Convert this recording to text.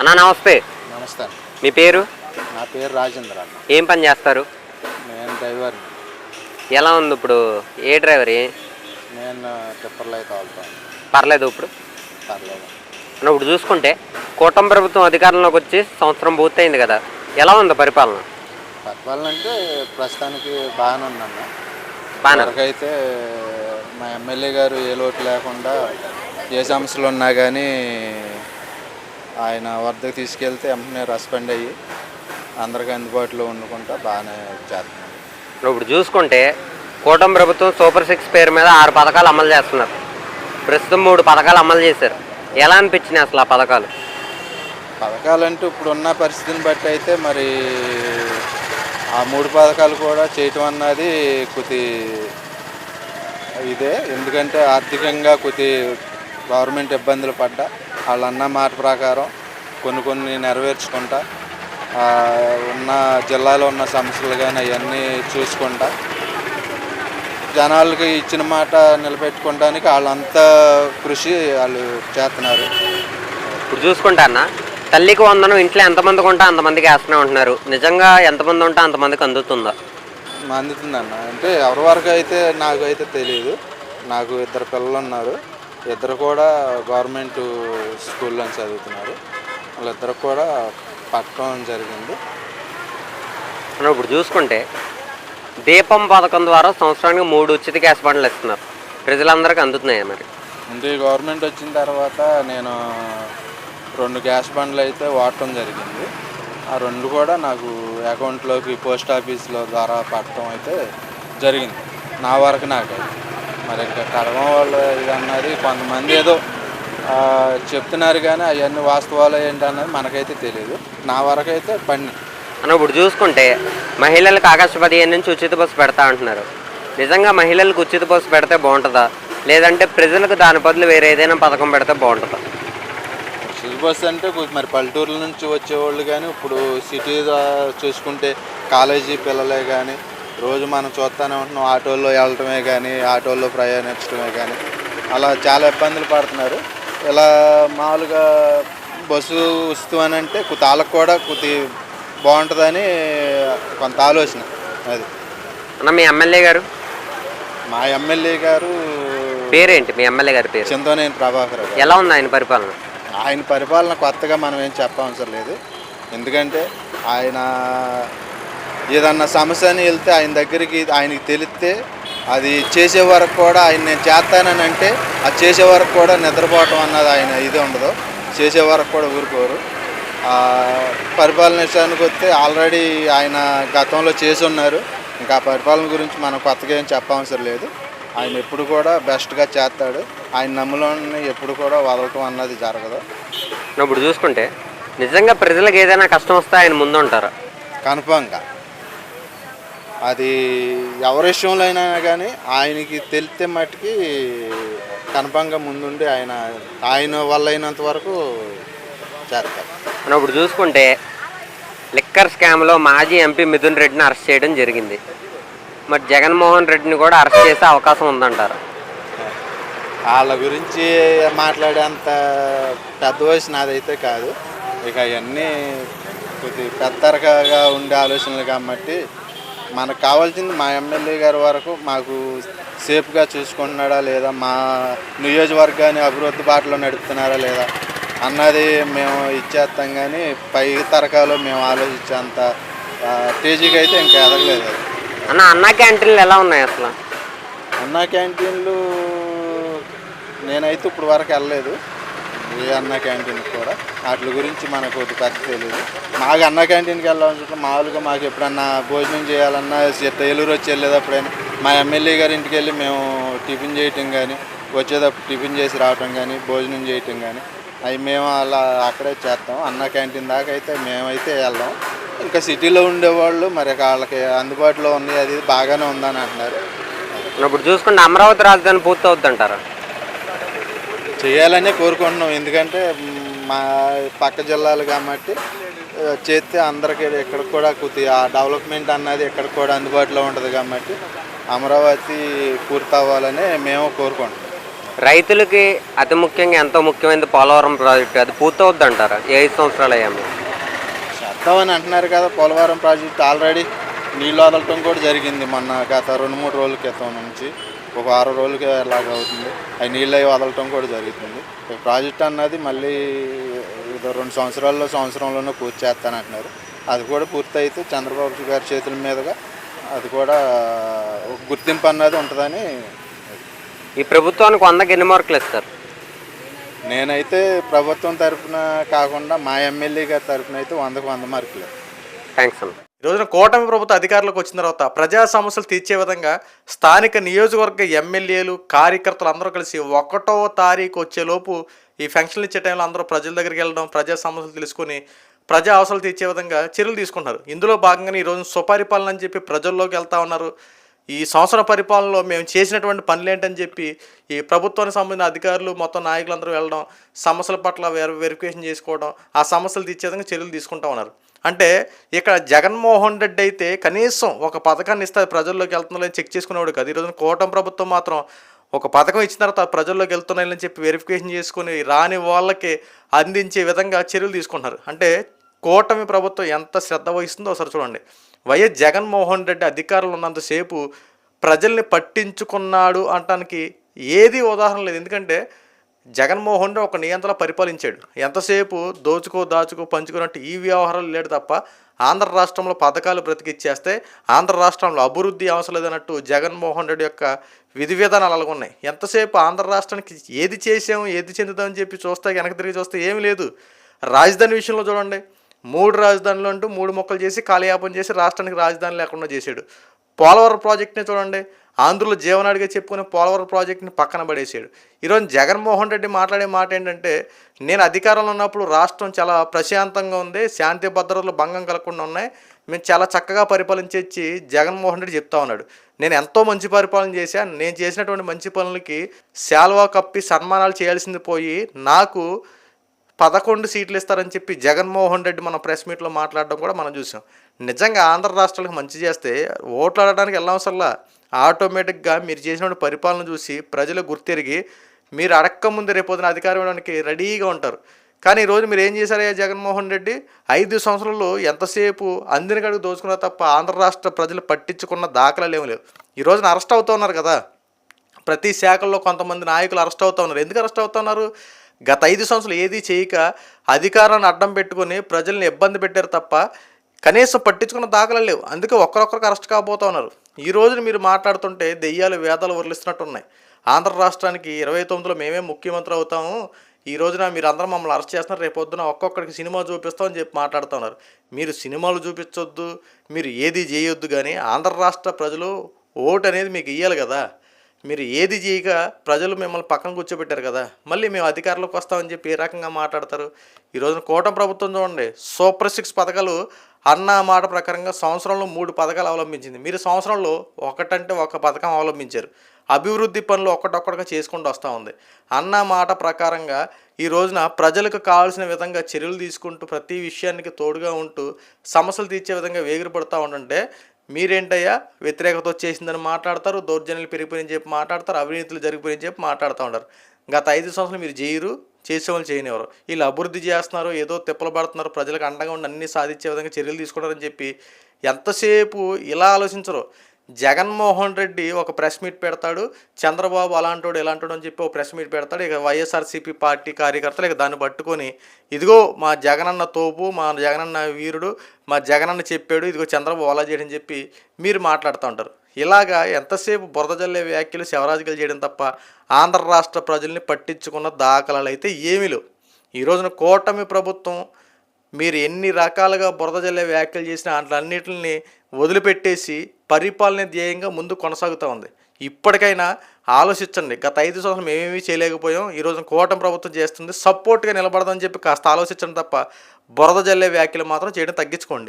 అన్నా నమస్తే. నమస్తే. మీ పేరు? నా పేరు రాజేంద్ర అన్న. ఏం పని చేస్తారు? నేను డ్రైవర్ని ఎలా ఉంది ఇప్పుడు? ఏ డ్రైవర్? నేను టిప్పర్లు అయితే పర్లేదు ఇప్పుడు. పర్లేదు. అన్న ఇప్పుడు చూసుకుంటే కూటమి ప్రభుత్వం అధికారంలోకి వచ్చి సంవత్సరం పూర్తయింది కదా. ఎలా ఉంది పరిపాలన? పరిపాలన అంటే ప్రస్తుతానికి బాగానే ఉందన్న. బాగా వరకైతే మా ఎమ్మెల్యే గారు ఏ లోటు లేకుండా ఏ సమస్యలు ఉన్నా కానీ ఆయన వద్దకు తీసుకెళ్తే వెంటనే రెస్పాండ్ అయ్యి అందరికీ అందుబాటులో వండుకుంటా బాగానే చేస్తున్నాం ఇప్పుడు చూసుకుంటే కూటమి ప్రభుత్వం సూపర్ సిక్స్ పేరు మీద ఆరు పథకాలు అమలు చేస్తున్నారు. ప్రస్తుతం మూడు పథకాలు అమలు చేశారు. ఎలా అనిపించినాయి అసలు ఆ పథకాలు? పథకాలంటూ ఇప్పుడు ఉన్న పరిస్థితిని బట్టి అయితే మరి ఆ మూడు పథకాలు కూడా చేయటం అన్నది కొద్ది ఇదే. ఎందుకంటే ఆర్థికంగా కొద్ది గవర్నమెంట్ ఇబ్బందులు పడ్డా. వాళ్ళు అన్న మాట ప్రకారం కొన్ని కొన్ని నెరవేర్చుకుంటా ఉన్న జిల్లాలో ఉన్న సమస్యలు కానీ అవన్నీ చూసుకుంటా. జనాలకి ఇచ్చిన మాట నిలబెట్టుకోవడానికి వాళ్ళంతా కృషి వాళ్ళు చేస్తున్నారు. ఇప్పుడు చూసుకుంటే అన్న తల్లికి వందనం ఇంట్లో ఎంతమందికి ఉంటే అంతమందికి వేస్తూనే ఉంటున్నారు. నిజంగా ఎంతమంది ఉంటే అంతమందికి అందుతుందా? అందుతుందన్న. అంటే ఎవరి వరకు అయితే నాకు అయితే తెలియదు నాకు ఇద్దరు పిల్లలు ఉన్నారు. ఇద్దరు కూడా గవర్నమెంట్ స్కూల్లో చదువుతున్నారు. వాళ్ళిద్దరు కూడా పట్టడం జరిగింది. మనం ఇప్పుడు చూసుకుంటే దీపం పథకం ద్వారా సంవత్సరానికి మూడు ఉచిత గ్యాస్ బండ్లు ఇస్తున్నారు. ప్రజలందరికీ అందుతున్నాయి మరి? అంటే గవర్నమెంట్ వచ్చిన తర్వాత నేను రెండు గ్యాస్ బండ్లు అయితే వాడటం జరిగింది. ఆ రెండు కూడా నాకు అకౌంట్లోకి పోస్ట్ ఆఫీస్లో ద్వారా పట్టడం అయితే జరిగింది. నా వరకు నాకు మరి ఇంకా కడగం వాళ్ళు ఇది అన్నది కొంతమంది ఏదో చెప్తున్నారు కానీ అవన్నీ వాస్తవాలు ఏంటి అన్నది మనకైతే తెలియదు నా వరకు అయితే బండి మనం ఇప్పుడు చూసుకుంటే మహిళలకు ఆగస్టు పదిహేను నుంచి ఉచిత బస్సు పెడతా అంటున్నారు. నిజంగా మహిళలకు ఉచిత బస్సు పెడితే బాగుంటుందా? లేదంటే ప్రజలకు దాని బదులు వేరే ఏదైనా పథకం పెడితే బాగుంటుందా? సిటీ బస్ అంటే మరి పల్లెటూర్ల నుంచి వచ్చేవాళ్ళు కానీ ఇప్పుడు సిటీ చూసుకుంటే కాలేజీ పిల్లలే కానీ రోజు మనం చూస్తూనే ఉంటున్నాం. ఆటోల్లో వెళ్ళటమే కానీ ఆటోల్లో ప్రయాణించడమే కానీ. అలా చాలా ఇబ్బందులు పడుతున్నారు. ఇలా మామూలుగా బస్సు వస్తువనంటే కొద్ది వాళ్ళకు కూడా కొద్ది బాగుంటుందని కొంత ఆలోచన అది. అన్న మీ ఎమ్మెల్యే గారు? మా ఎమ్మెల్యే గారు పేరేంటి? మీ ఎమ్మెల్యే గారి పేరు? చింతనేని ప్రభాకర్ గారు. ఎలా ఉంది ఆయన పరిపాలన? ఆయన పరిపాలన కొత్తగా మనం ఏం చెప్పవసరం లేదు. ఎందుకంటే ఆయన ఏదన్నా సమస్య అని వెళ్తే ఆయన దగ్గరికి ఆయనకి తెలిస్తే అది చేసే వరకు కూడా ఆయన నేను చేస్తానని అంటే అది చేసే వరకు కూడా నిద్రపోవటం అన్నది ఆయన ఇది ఉండదు. చేసే వరకు కూడా ఊరుకోరు. పరిపాలన విషయానికి వస్తే ఆల్రెడీ ఆయన గతంలో చేసి ఉన్నారు. ఇంకా ఆ పరిపాలన గురించి మనం కొత్తగా ఏం చెప్పవసరం లేదు. ఆయన ఎప్పుడు కూడా బెస్ట్గా చేస్తాడు. ఆయన నమ్ములోని ఎప్పుడు కూడా వదలటం అన్నది జరగదు. ఇప్పుడు చూసుకుంటే నిజంగా ప్రజలకు ఏదైనా కష్టం వస్తే ఆయన ముందు ఉంటారు కన్ఫామ్గా. అది ఎవరి విషయంలో అయినా కానీ ఆయనకి తెలిస్తే మట్టుకి కన్ఫామ్గా ముందుండి ఆయన ఆయన వల్ల అయినంత వరకు చేస్తారు. మనం ఇప్పుడు చూసుకుంటే లిక్కర్ స్కామ్లో మాజీ ఎంపీ మిథున్ రెడ్డిని అరెస్ట్ చేయడం జరిగింది. మరి జగన్మోహన్ రెడ్డిని కూడా అరెస్ట్ చేసే అవకాశం ఉందంటారు. వాళ్ళ గురించి మాట్లాడేంత పెద్ద వయసు నాదైతే కాదు. ఇక అవన్నీ కొద్ది పెద్దరకగా ఉండే ఆలోచనలు కాబట్టి మనకు కావాల్సింది మా ఎమ్మెల్యే గారి వరకు మాకు సేఫ్గా చూసుకుంటున్నాడా లేదా మా నియోజకవర్గాన్ని అభివృద్ధి బాటలో నడుపుతున్నారా లేదా అన్నది మేము ఇచ్చేస్తాం కానీ పై తరకాలో మేము ఆలోచించేంత స్టేజీకి అయితే ఇంకా ఎదగలేదు. అన్న అన్న క్యాంటీన్లు ఎలా ఉన్నాయి అసలు? అన్న క్యాంటీన్లు నేనైతే ఇప్పుడు వరకు వెళ్ళలేదు. ఏ అన్న క్యాంటీన్ కూడా. వాటి గురించి మనకు కొద్ది పెద్ద తెలియదు మాకు అన్న క్యాంటీన్కి వెళ్ళాలనుకుంటే మామూలుగా మాకు ఎప్పుడన్నా భోజనం చేయాలన్నా ఏలూరు వచ్చి వెళ్ళేటప్పుడైనా మా ఎమ్మెల్యే గారి ఇంటికి వెళ్ళి మేము టిఫిన్ చేయటం కానీ వచ్చేటప్పుడు టిఫిన్ చేసి రావటం కానీ భోజనం చేయటం కానీ అవి మేము అలా అక్కడే చేస్తాం. అన్న క్యాంటీన్ దాకా అయితే మేమైతే వెళ్ళాం. ఇంకా సిటీలో ఉండేవాళ్ళు మరి వాళ్ళకి అందుబాటులో ఉంది అది బాగానే ఉందని అంటున్నారు. ఇప్పుడు చూసుకుంటే అమరావతి రాజధాని పూర్తి అంటారు? చేయాలనే కోరుకుంటున్నాం. ఎందుకంటే మ్, పక్క జిల్లాలు కాబట్టి చేస్తే అందరికీ ఇక్కడ కూడా కొద్దిగా డెవలప్మెంట్ అన్నది ఇక్కడ కూడా అందుబాటులో ఉంటుంది కాబట్టి అమరావతి పూర్తి అవ్వాలని మేము కోరుకుంటున్నాం. రైతులకి అతి ముఖ్యంగా ఎంతో ముఖ్యమైనది పోలవరం ప్రాజెక్టు. అది పూర్తవుద్ది అంటారా? ఏ సంవత్సరాలు అయ్యాము చేద్దామని అంటున్నారు కదా పోలవరం ప్రాజెక్ట్ ఆల్రెడీ నీళ్ళు వదలటం కూడా జరిగింది మొన్న గత రెండు మూడు రోజుల క్రితం నుంచి. ఒక ఆరు రోజులకి అలాగ అవుతుంది. అవి నీళ్ళు అవి వదలటం కూడా జరుగుతుంది. ప్రాజెక్ట్ అన్నది మళ్ళీ రెండు సంవత్సరాల్లో సంవత్సరంలోనే పూర్తి చేస్తానంటున్నారు అది కూడా పూర్తి అయితే చంద్రబాబు గారి చేతుల మీదుగా అది కూడా ఒక గుర్తింపు అన్నది ఉంటుందని ఈ ప్రభుత్వానికి వందకి ఎన్ని మార్కులు ఇస్తారు? నేనైతే ప్రభుత్వం తరఫున కాకుండా మా ఎమ్మెల్యే గారి తరఫున అయితే వందకు వంద మార్కులు. థ్యాంక్స్ అన్న. ఈ రోజున కూటమి ప్రభుత్వ అధికారులకు వచ్చిన తర్వాత ప్రజా సమస్యలు తీర్చే విధంగా స్థానిక నియోజకవర్గ ఎమ్మెల్యేలు కార్యకర్తలు అందరూ కలిసి ఒకటో తారీఖు వచ్చేలోపు ఈ ఫంక్షన్లు ఇచ్చే టైంలో అందరూ ప్రజల దగ్గరికి వెళ్ళడం ప్రజా సమస్యలు తెలుసుకొని ప్రజా అవసరాలు తీర్చే విధంగా చర్యలు తీసుకుంటున్నారు. ఇందులో భాగంగానే ఈ సుపరిపాలన అని చెప్పి ప్రజల్లోకి వెళ్తా ఉన్నారు. ఈ సంవత్సర పరిపాలనలో మేము చేసినటువంటి పనులు ఏంటని చెప్పి ఈ ప్రభుత్వానికి సంబంధించిన అధికారులు మొత్తం నాయకులందరూ వెళ్ళడం సమస్యల పట్ల వెరిఫికేషన్ చేసుకోవడం ఆ సమస్యలు తీర్చే విధంగా చర్యలు తీసుకుంటా ఉన్నారు. అంటే ఇక్కడ జగన్మోహన్ రెడ్డి అయితే కనీసం ఒక పథకాన్ని ఇస్తే ప్రజల్లోకి వెళ్తున్నాయని చెక్ చేసుకునేవాడు కదా. ఈరోజు కూటమి ప్రభుత్వం మాత్రం ఒక పథకం ఇచ్చిన తర్వాత ప్రజల్లోకి వెళ్తున్నాయని చెప్పి వెరిఫికేషన్ చేసుకుని రాని వాళ్ళకి అందించే విధంగా చర్యలు తీసుకుంటున్నారు. అంటే కూటమి ప్రభుత్వం ఎంత శ్రద్ధ వహిస్తుందో ఒకసారి చూడండి. వైఎస్ జగన్మోహన్ రెడ్డి అధికారంలో ఉన్నంతసేపు ప్రజల్ని పట్టించుకున్నాడు అనటానికి ఏది ఉదాహరణ లేదు. ఎందుకంటే జగన్మోహన్ ఒక నియంత్రణ పరిపాలించాడు. ఎంతసేపు దోచుకో దాచుకో పంచుకున్నట్టు ఈ వ్యవహారాలు లేడు తప్ప ఆంధ్ర రాష్ట్రంలో పథకాలు బ్రతికిచ్చేస్తే ఆంధ్ర రాష్ట్రంలో అభివృద్ధి అవసరం లేదన్నట్టు జగన్మోహన్ రెడ్డి యొక్క విధి విధానాలు అలాగ ఉన్నాయి. ఎంతసేపు ఆంధ్ర రాష్ట్రానికి ఏది చేసాము ఏది చెందుతామని చెప్పి చూస్తే వెనక తిరిగి చూస్తే ఏమీ లేదు. రాజధాని విషయంలో చూడండి. మూడు రాజధానులు అంటూ మూడు మొక్కలు చేసి కాలయాపన చేసి రాష్ట్రానికి రాజధాని లేకుండా చేశాడు. పోలవరం ప్రాజెక్ట్ని చూడండి. ఆంధ్రుల జీవనాడిగా చెప్పుకునే పోలవరం ప్రాజెక్ట్ని పక్కన పడేసాడు ఈరోజు జగన్మోహన్ రెడ్డి మాట్లాడే మాట ఏంటంటే నేను అధికారంలో ఉన్నప్పుడు రాష్ట్రం చాలా ప్రశాంతంగా ఉంది శాంతి భద్రతలు భంగం కలగకుండా ఉన్నాయి. మేము చాలా చక్కగా పరిపాలించేచ్చి జగన్మోహన్ రెడ్డి చెప్తా ఉన్నాడు. నేను ఎంతో మంచి పరిపాలన చేశాను నేను చేసినటువంటి మంచి పనులకి శాల్వా కప్పి సన్మానాలు చేయాల్సింది పోయి నాకు పదకొండు సీట్లు ఇస్తారని చెప్పి జగన్మోహన్ రెడ్డి మన ప్రెస్ మీట్లో మాట్లాడడం కూడా మనం చూసాం. నిజంగా ఆంధ్ర రాష్ట్రాలకు మంచి చేస్తే ఓట్లు ఆడడానికి వెళ్ళవసరలా ఆటోమేటిక్గా మీరు చేసిన పరిపాలన చూసి ప్రజలు గుర్తెరిగి మీరు అడక్క ముందు రేపొద్దున అధికారం ఇవ్వడానికి రెడీగా ఉంటారు. కానీ ఈరోజు మీరు ఏం చేశారయ్యా జగన్మోహన్ రెడ్డి? ఐదు సంవత్సరాల్లో ఎంతసేపు అందిన గడుగు దోచుకున్నా తప్ప ఆంధ్ర రాష్ట్ర ప్రజలు పట్టించుకున్న దాఖలాలు ఏమి లేవు. ఈ రోజున అరెస్ట్ అవుతూ ఉన్నారు కదా? ప్రతి శాఖల్లో కొంతమంది నాయకులు అరెస్ట్ అవుతూ ఉన్నారు. ఎందుకు అరెస్ట్ అవుతున్నారు గత ఐదు సంవత్సరాలు ఏది చేయక అధికారాన్ని అడ్డం పెట్టుకొని ప్రజల్ని ఇబ్బంది పెట్టారు తప్ప కనీసం పట్టించుకున్న దాఖలు లేవు. అందుకే ఒక్కరొక్కరికి అరెస్ట్ కాబోతా ఉన్నారు. ఈ రోజున మీరు మాట్లాడుతుంటే దెయ్యాలు వేదాలు వదిలిస్తున్నట్టు ఉన్నాయి ఆంధ్ర రాష్ట్రానికి ఇరవై తొమ్మిదిలో మేమే ముఖ్యమంత్రి అవుతాము. ఈ రోజున మీరు అందరూ మమ్మల్ని అరెస్ట్ చేస్తున్నారు. రేపు పొద్దున ఒక్కొక్కడికి సినిమా చూపిస్తామని చెప్పి మాట్లాడుతున్నారు మీరు సినిమాలు చూపించొద్దు మీరు ఏది చేయొద్దు కానీ ఆంధ్ర రాష్ట్ర ప్రజలు ఓటు అనేది మీకు ఇవ్వాలి కదా. మీరు ఏది చేయక ప్రజలు మిమ్మల్ని పక్కన కూర్చోబెట్టారు కదా మళ్ళీ మేము అధికారంలోకి వస్తామని చెప్పి ఏ రకంగా మాట్లాడతారు? ఈ రోజున కూటమి ప్రభుత్వం చూడండి సూపర్ సిక్స్ పథకాలు అన్న మాట ప్రకారంగా సంవత్సరంలో మూడు పథకాలు అవలంబించింది. మీరు సంవత్సరంలో ఒకటంటే ఒక పథకం అవలంబించారు. అభివృద్ధి పనులు ఒక్కటొక్కటిగా చేసుకుంటూ వస్తూ ఉంది. అన్న మాట ప్రకారంగా ఈ రోజున ప్రజలకు కావాల్సిన విధంగా చర్యలు తీసుకుంటూ ప్రతి విషయానికి తోడుగా ఉంటూ సమస్యలు తీర్చే విధంగా వేగిరపడుతూ ఉండంటే మీరేంటయ్యా? వ్యతిరేకత వచ్చేసిందని మాట్లాడతారు దౌర్జన్యాలు పెరిగిపోయినని చెప్పి మాట్లాడతారు అవినీతులు జరిగిపోయిన చెప్పి మాట్లాడుతూ ఉంటారు గత ఐదు సంవత్సరాలు మీరు చేయరు చేసేవాళ్ళు చేయనివారు వీళ్ళు అభివృద్ధి చేస్తున్నారు ఏదో తిప్పలు పడుతున్నారు ప్రజలకు అండగా ఉండి అన్ని సాధించే విధంగా చర్యలు తీసుకుంటారని చెప్పి ఎంతసేపు ఇలా ఆలోచించరు. జగన్మోహన్ రెడ్డి ఒక ప్రెస్ మీట్ పెడతాడు చంద్రబాబు అలాంటోడు ఇలాంటోడు అని చెప్పి ఒక ప్రెస్ మీట్ పెడతాడు. ఇక వైఎస్ఆర్సీపీ పార్టీ కార్యకర్తలు ఇక దాన్ని పట్టుకొని ఇదిగో మా జగనన్న తోపు మా జగనన్న వీరుడు మా జగనన్న చెప్పాడు ఇదిగో చంద్రబాబు అలా చేయడని చెప్పి మీరు మాట్లాడుతూ ఉంటారు. ఇలాగా ఎంతసేపు బురద జల్లే వ్యాఖ్యలు శివరాజుగలు చేయడం తప్ప ఆంధ్ర రాష్ట్ర ప్రజల్ని పట్టించుకున్న దాఖలాలు అయితే ఏమీ లేవు. ఈ రోజున కూటమి ప్రభుత్వం మీరు ఎన్ని రకాలుగా బురద జల్లే వ్యాఖ్యలు చేసినా అన్నిటిని వదిలిపెట్టేసి పరిపాలన ధ్యేయంగా ముందు కొనసాగుతూ ఉంది. ఇప్పటికైనా ఆలోచించండి. గత ఐదు సంవత్సరం ఏమేమి చేయలేకపోయాం. ఈ రోజు కూటమి ప్రభుత్వం చేస్తుంది. సపోర్ట్గా నిలబడదని చెప్పి కాస్త ఆలోచించండి తప్ప బురద జల్లే వ్యాఖ్యలు మాత్రం చేయడం తగ్గించుకోండి.